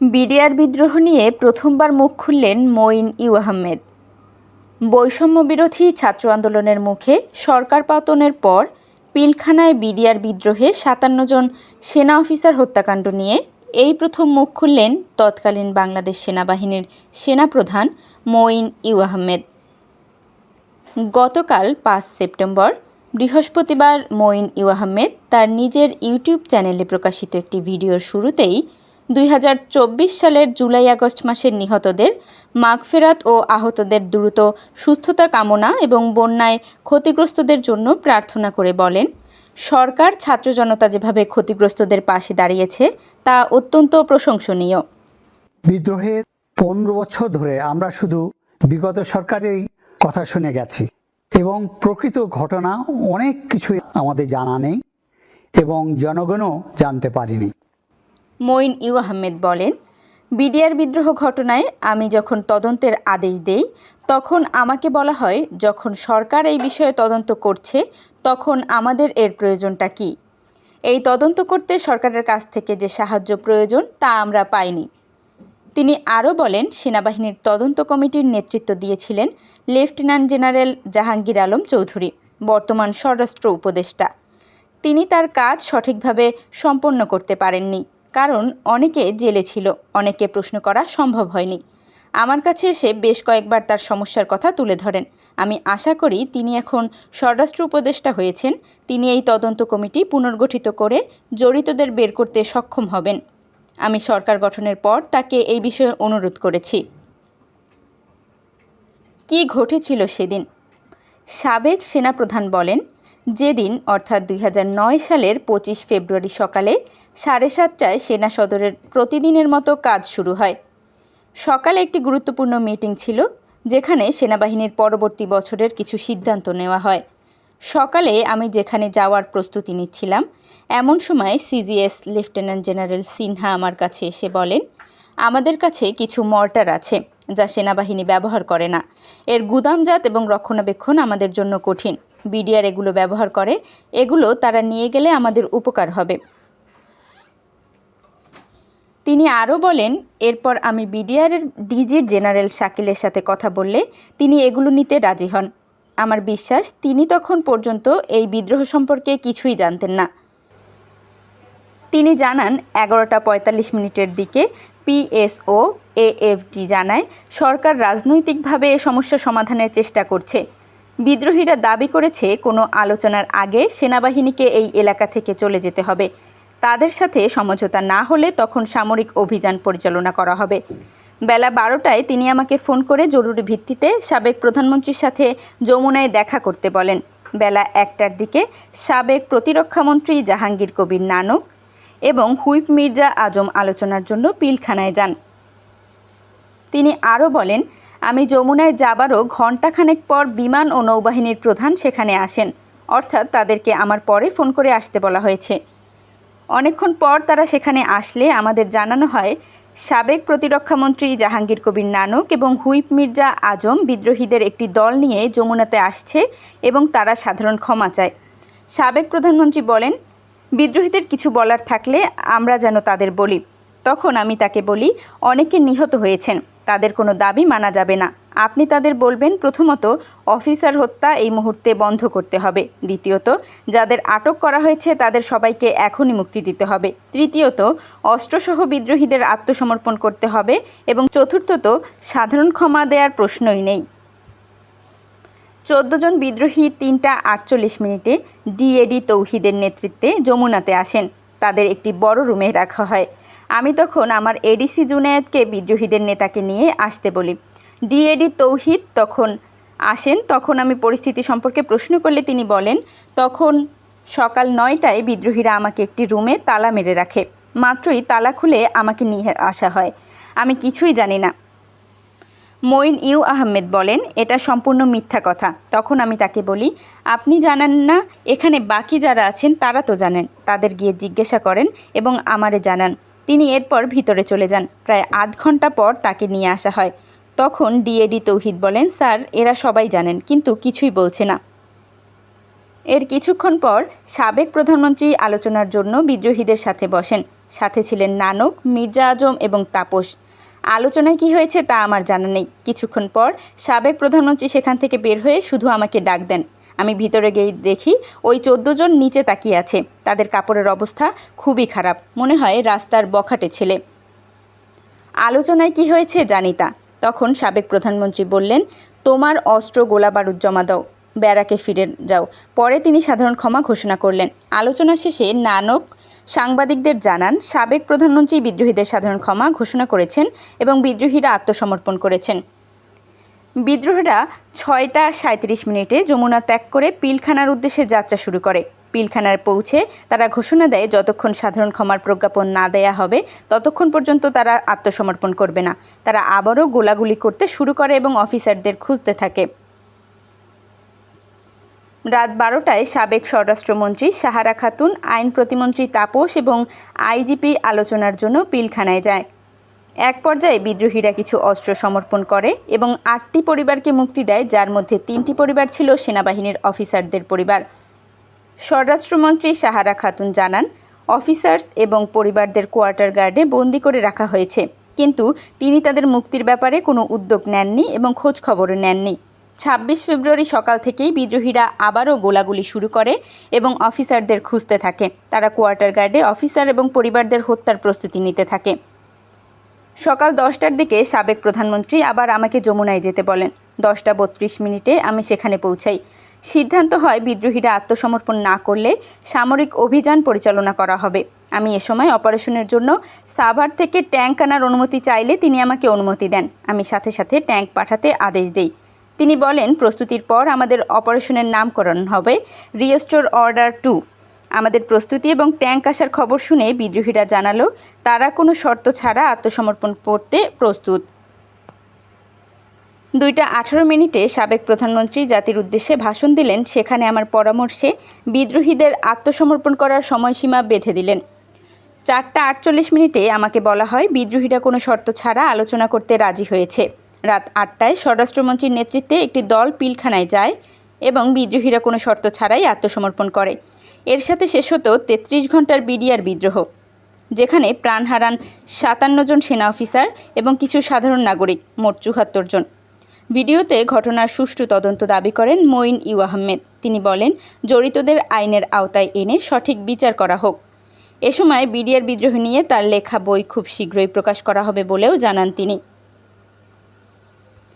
BDR বিদ্রোহ নিয়ে প্রথমবার মুখ খুললেন মঈন ইউ আহমেদ। বৈষম্য বিরোধী ছাত্র আন্দোলনের মুখে সরকার পতনের পর পিলখানায় বিডিআর বিদ্রোহে সাতান্ন জন সেনা অফিসার হত্যাকাণ্ড নিয়ে এই প্রথম মুখ খুললেন তৎকালীন বাংলাদেশ সেনাবাহিনীর সেনাপ্রধান মঈন ইউ আহমেদ। গতকাল পাঁচ সেপ্টেম্বর বৃহস্পতিবার মঈন ইউ আহমেদ তার নিজের ইউটিউব চ্যানেলে প্রকাশিত একটি ভিডিওর শুরুতেই দুই হাজার চব্বিশ সালের জুলাই আগস্ট মাসের নিহতদের মাগফেরাত ও আহতদের দ্রুত সুস্থতা কামনা এবং বন্যায় ক্ষতিগ্রস্তদের জন্য প্রার্থনা করে বলেন, সরকার ছাত্র জনতা যেভাবে ক্ষতিগ্রস্তদের পাশে দাঁড়িয়েছে, তা অত্যন্ত প্রশংসনীয়। বিদ্রোহের পনেরো বছর ধরে আমরা শুধু বিগত সরকারের কথা শুনে গেছি এবং প্রকৃত ঘটনা অনেক কিছুই আমাদের জানা নেই এবং জনগণও জানতে পারিনি। মঈন ইউ আহমেদ বলেন, বিডিআর বিদ্রোহ ঘটনায় আমি যখন তদন্তের আদেশ দেই, তখন আমাকে বলা হয়, যখন সরকার এই বিষয়ে তদন্ত করছে, তখন আমাদের এর প্রয়োজনটা কি? এই তদন্ত করতে সরকারের কাছ থেকে যে সাহায্য প্রয়োজন, তা আমরা পাইনি। তিনি আরও বলেন, সেনাবাহিনীর তদন্ত কমিটির নেতৃত্ব দিয়েছিলেন লেফটেন্যান্ট জেনারেল জাহাঙ্গীর আলম চৌধুরী, বর্তমান স্বরাষ্ট্র উপদেষ্টা। তিনি তার কাজ সঠিকভাবে সম্পন্ন করতে পারেননি। কারণ অনেকে জেলে ছিল, অনেকে প্রশ্ন করা সম্ভব হয়নি। আমার কাছে এসে বেশ কয়েকবার তার সমস্যার কথা তুলে ধরেন। আমি আশা করি তিনি এখন স্বরাষ্ট্র উপদেষ্টা হয়েছেন। তিনি এই তদন্ত কমিটি পুনর্গঠিত করে জড়িতদের বের করতে সক্ষম হবেন। আমি সরকার গঠনের পর তাকে এই বিষয়ে অনুরোধ করেছি। কি ঘটেছিল সেদিন? সাবেক সেনাপ্রধান বলেন যেদিন, অর্থাৎ দুই হাজার নয় সালের পঁচিশ ফেব্রুয়ারি সকালে সাড়ে সাতটায় সেনা সদরের প্রতিদিনের মতো কাজ শুরু হয়। সকালে একটি গুরুত্বপূর্ণ মিটিং ছিল, যেখানে সেনাবাহিনীর পরবর্তী বছরের কিছু সিদ্ধান্ত নেওয়া হয়। সকালে আমি যেখানে যাওয়ার প্রস্তুতি নিচ্ছিলাম, এমন সময় সিজিএস লেফটেন্যান্ট জেনারেল সিনহা আমার কাছে এসে বলেন, আমাদের কাছে কিছু মর্টার আছে, যা সেনাবাহিনী ব্যবহার করে না। এর গুদামজাত এবং রক্ষণাবেক্ষণ আমাদের জন্য কঠিন। বিডিআর এগুলো ব্যবহার করে, এগুলো তারা নিয়ে গেলে আমাদের উপকার হবে। তিনি আরও বলেন, এরপর আমি বিডিআরের ডিজির জেনারেল শাকিলের সাথে কথা বললে তিনি এগুলো নিতে রাজি হন। আমার বিশ্বাস, তিনি তখন পর্যন্ত এই বিদ্রোহ সম্পর্কে কিছুই জানতেন না। তিনি জানান, এগারোটা পঁয়তাল্লিশ মিনিটের দিকে পিএসও এএফডি জানায়, সরকার রাজনৈতিকভাবে এ সমস্যা সমাধানের চেষ্টা করছে। বিদ্রোহীরা দাবি করেছে, কোনো আলোচনার আগে সেনাবাহিনীকে এই এলাকা থেকে চলে যেতে হবে। তাদের সাথে সমঝোতা না হলে তখন সামরিক অভিযান পরিচালনা করা হবে। বেলা বারোটায় তিনি আমাকে ফোন করে জরুরি ভিত্তিতে সাবেক প্রধানমন্ত্রীর সাথে যমুনায় দেখা করতে বলেন। বেলা একটার দিকে সাবেক প্রতিরক্ষামন্ত্রী জাহাঙ্গীর কবির নানক এবং হুইপ মির্জা আজম আলোচনার জন্য পিলখানায় যান। তিনি আরও বলেন আমি যমুনায় যাবারও ঘণ্টাখানেক পর বিমান ও নৌবাহিনীর প্রধান সেখানে আসেন। অর্থাৎ তাদেরকে আমার পরে ফোন করে আসতে বলা হয়েছে। অনেকক্ষণ পর তারা সেখানে আসলে আমাদের জানানো হয়, সাবেক প্রতিরক্ষামন্ত্রী জাহাঙ্গীর কবির নানক এবং হুইপ মির্জা আজম বিদ্রোহীদের একটি দল নিয়ে যমুনাতে আসছে এবং তারা সাধারণ ক্ষমা চায়। সাবেক প্রধানমন্ত্রী বলেন, বিদ্রোহীদের কিছু বলার থাকলে আমরা যেন তাদের বলি। তখন আমি তাকে বলি, অনেকে নিহত হয়েছেন। তাদের কোনো দাবি মানা যাবে না। আপনি তাদের বলবেন, প্রথমত, অফিসার হত্যা এই মুহূর্তে বন্ধ করতে হবে। দ্বিতীয়ত, যাদের আটক করা হয়েছে, তাদের সবাইকে এখনই মুক্তি দিতে হবে। তৃতীয়ত, অস্ত্রসহ বিদ্রোহীদের আত্মসমর্পণ করতে হবে এবং চতুর্থত, সাধারণ ক্ষমা দেওয়ার প্রশ্নই নেই। চোদ্দ জন বিদ্রোহী তিনটা আটচল্লিশ মিনিটে ডিএডি তৌহিদের নেতৃত্বে যমুনাতে আসেন। তাদের একটি বড় রুমে রাখা হয়। আমি তখন আমার এডিসি জুনায়েদকে বিদ্রোহীদের নেতাকে নিয়ে আসতে বলি। ডিএডি তৌহিদ তখন আসেন, তখন আমি পরিস্থিতি সম্পর্কে প্রশ্ন করলে তিনি বলেন, তখন সকাল নয়টায় বিদ্রোহীরা আমাকে একটি রুমে তালা মেরে রাখে। মাত্রই তালা খুলে আমাকে নিয়ে আসা হয়। আমি কিছুই জানি না। মঈন ইউ আহমেদ বলেন, এটা সম্পূর্ণ মিথ্যা কথা। তখন আমি তাকে বলি, আপনি জানেন না, এখানে বাকি যারা আছেন তারা তো জানেন। তাদের গিয়ে জিজ্ঞাসা করেন এবং আমারে জানান। তিনি এরপর ভিতরে চলে যান। প্রায় আধ ঘণ্টা পর তাকে নিয়ে আসা হয়। তখন ডিএডি তৌহিদ বলেন, স্যার, এরা সবাই জানেন, কিন্তু কিছুই বলছে না। এর কিছুক্ষণ পর সাবেক প্রধানমন্ত্রী আলোচনার জন্য বিদ্রোহীদের সাথে বসেন। সাথে ছিলেন নানক, মির্জা আজম এবং তাপস। আলোচনায় কি হয়েছে তা আমার জানা নেই। কিছুক্ষণ পর সাবেক প্রধানমন্ত্রী সেখান থেকে বের হয়ে শুধু আমাকে ডাক দেন। আমি ভিতরে গিয়ে দেখি ওই চোদ্দ জন নিচে তাকিয়ে আছে। তাদের কাপড়ের অবস্থা খুবই খারাপ। মনে হয় রাস্তার বখাটে ছেলে। আলোচনায় কি হয়েছে জানি তা। তখন সাবেক প্রধানমন্ত্রী বললেন, তোমার অস্ত্র গোলা বারুদ জমা দাও, ব্যারাকে ফিরে যাও। পরে তিনি সাধারণ ক্ষমা ঘোষণা করলেন। আলোচনা শেষে নানক সাংবাদিকদের জানান, সাবেক প্রধানমন্ত্রী বিদ্রোহীদের সাধারণ ক্ষমা ঘোষণা করেছেন এবং বিদ্রোহীরা আত্মসমর্পণ করেছেন। বিদ্রোহীরা ছয়টা সাঁত্রিশ মিনিটে যমুনা ত্যাগ করে পিলখানার উদ্দেশ্যে যাত্রা শুরু করে। পিলখানায় পৌঁছে তারা ঘোষণা দেয়, যতক্ষণ সাধারণ ক্ষমার প্রজ্ঞাপন না দেয়া হবে, ততক্ষণ পর্যন্ত তারা আত্মসমর্পণ করবে না। তারা আবারও গোলাগুলি করতে শুরু করে এবং অফিসারদের খুঁজতে থাকে। রাত বারোটায় সাবেক স্বরাষ্ট্রমন্ত্রী সাহারা খাতুন, আইন প্রতিমন্ত্রী তাপস এবং আইজিপি আলোচনার জন্য পিলখানায় যায়। এক পর্যায়ে বিদ্রোহীরা কিছু অস্ত্র সমর্পণ করে এবং আটটি পরিবারকে মুক্তি দেয়, যার মধ্যে তিনটি পরিবার ছিল সেনাবাহিনীর অফিসারদের পরিবার। স্বরাষ্ট্রমন্ত্রী সাহারা খাতুন জানান, অফিসার্স এবং পরিবারদের কোয়ার্টার গার্ডে বন্দি করে রাখা হয়েছে, কিন্তু তিনি তাদের মুক্তির ব্যাপারে কোনো উদ্যোগ নেননি এবং খোঁজ খবরও নেননি। ছাব্বিশ ফেব্রুয়ারি সকাল থেকেই বিদ্রোহীরা আবারও গোলাগুলি শুরু করে এবং অফিসারদের খুঁজতে থাকে। তারা কোয়ার্টার গার্ডে অফিসার এবং পরিবারদের হত্যার প্রস্তুতি নিতে থাকে। সকাল দশটার দিকে সাবেক প্রধানমন্ত্রী আবার আমাকে যমুনায় যেতে বলেন। দশটা বত্রিশ মিনিটে আমি সেখানে পৌঁছাই। সিদ্ধান্ত হয় বিদ্রোহীরা আত্মসমর্পণ না করলে সামরিক অভিযান পরিচালনা করা হবে। আমি এ সময় অপারেশনের জন্য সাভার থেকে ট্যাঙ্ক আনার অনুমতি চাইলে তিনি আমাকে অনুমতি দেন। আমি সাথে সাথে ট্যাঙ্ক পাঠাতে আদেশ দেই। তিনি বলেন, প্রস্তুতির পর আমাদের অপারেশনের নামকরণ হবে রিস্টোর অর্ডার টু। আমাদের প্রস্তুতি এবং ট্যাঙ্ক আসার খবর শুনে বিদ্রোহীরা জানালো, তারা কোনো শর্ত ছাড়া আত্মসমর্পণ করতে প্রস্তুত। দুইটা আঠারো মিনিটে সাবেক প্রধানমন্ত্রী জাতির উদ্দেশ্যে ভাষণ দিলেন, সেখানে আমার পরামর্শে বিদ্রোহীদের আত্মসমর্পণ করার সময়সীমা বেঁধে দিলেন। চারটা আটচল্লিশ মিনিটে আমাকে বলা হয়, বিদ্রোহীরা কোনো শর্ত ছাড়া আলোচনা করতে রাজি হয়েছে। রাত আটটায় স্বরাষ্ট্রমন্ত্রীর নেতৃত্বে একটি দল পিলখানায় যায় এবং বিদ্রোহীরা কোনো শর্ত ছাড়াই আত্মসমর্পণ করে। এর সাথে শেষ হতো তেত্রিশ ঘণ্টার বিডিআর বিদ্রোহ, যেখানে প্রাণ হারান সাতান্ন জন সেনা অফিসার এবং কিছু সাধারণ নাগরিক, মোট চুহাত্তর জন। ভিডিওতে ঘটনার সুষ্ঠু তদন্ত দাবি করেন মঈন ইউ আহমেদ। তিনি বলেন, জড়িতদের আইনের আওতায় এনে সঠিক বিচার করা হোক। এ সময় বিডিআর বিদ্রোহ নিয়ে তার লেখা বই খুব শীঘ্রই প্রকাশ করা হবে বলেও জানান তিনি।